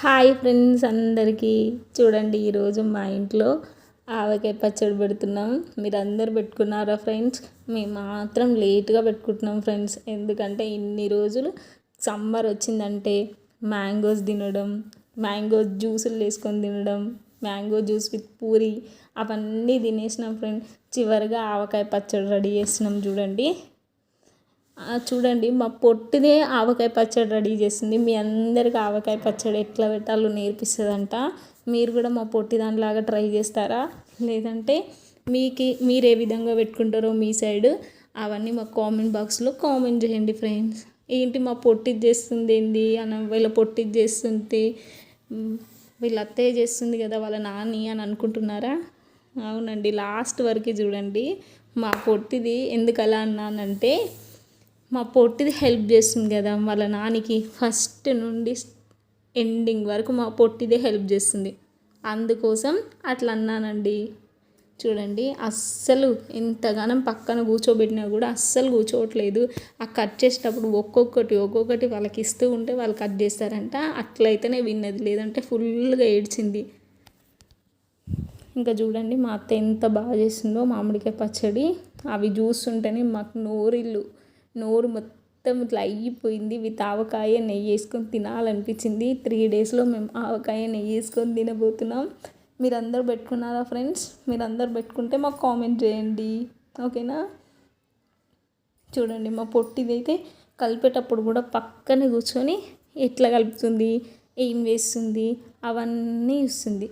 Hi friends అందరికీ. చూడండి ఈరోజు మా ఇంట్లో ఆవకాయ పచ్చడి పెడుతున్నాం. మీరు అందరు పెట్టుకున్నారా ఫ్రెండ్స్? మేము మాత్రం లేట్గా పెట్టుకుంటున్నాం ఫ్రెండ్స్. ఎందుకంటే ఇన్ని రోజులు సమ్మర్ వచ్చిందంటే మ్యాంగోస్ తినడం మ్యాంగో జ్యూసులు వేసుకొని తినడం మ్యాంగో జ్యూస్ విత్ పూరి అవన్నీ తినేసినాం ఫ్రెండ్ చివరిగా ఆవకాయ పచ్చడి రెడీ చేసినాం చూడండి. చూడండి మా పొట్టిదే ఆవకాయ పచ్చడి రెడీ చేస్తుంది మీ అందరికి ఆవకాయ పచ్చడి ఎట్లా పెట్టాలో నేర్పిస్తుందంట. మీరు కూడా మా పొట్టి దానిలాగా ట్రై చేస్తారా? లేదంటే మీకు మీరు ఏ విధంగా పెట్టుకుంటారో మీ సైడ్ అవన్నీ మా కామెంట్ బాక్స్లో కామెంట్ చేయండి ఫ్రెండ్స్. ఏంటి మా పొట్టిది చేస్తుంది ఏంది? అని వీళ్ళ పొట్టిది చేస్తుంది. వీళ్ళ అత్తయ్య చేస్తుంది కదా వాళ్ళ నాని అని అనుకుంటున్నారా? అవునండి లాస్ట్ వరకు చూడండి. మా పొట్టిది ఎందుకు అలా అన్నానంటే మా పొట్టిది హెల్ప్ చేస్తుంది కదా వాళ్ళ నానికి ఫస్ట్ నుండి ఎండింగ్ వరకు మా పొట్టిదే హెల్ప్ చేస్తుంది. అందుకోసం అట్లా అన్నానండి. చూడండి అస్సలు ఎంతగానం పక్కన కూర్చోబెట్టినా కూడా అస్సలు కూర్చోవట్లేదు. ఆ కట్ చేసేటప్పుడు ఒక్కొక్కటి ఒక్కొక్కటి వాళ్ళకి ఇస్తూ ఉంటే వాళ్ళు కట్ చేస్తారంట. అట్లయితేనే విన్నది. లేదంటే ఫుల్గా ఏడ్చింది. ఇంకా చూడండి మా అత్త ఎంత బాగా చేస్తుందో మామిడికాయ పచ్చడి. అవి చూస్తుంటేనే మాకు నోరిల్లు. నోరు మొత్తం ఇట్లా అయిపోయింది. విత్ ఆవకాయ నెయ్యి వేసుకొని తినాలనిపించింది. త్రీ డేస్లో మేము ఆవకాయ నెయ్యి వేసుకొని తినబోతున్నాం. మీరందరూ పెట్టుకున్నారా ఫ్రెండ్స్ మీరందరూ పెట్టుకుంటే మాకు కామెంట్ చేయండి. ఓకేనా చూడండి మా పొట్టిదైతే కలిపేటప్పుడు కూడా పక్కనే కూర్చొని ఎట్లా కలుపుతుంది ఏం వేస్తుంది అవన్నీ ఇస్తుంది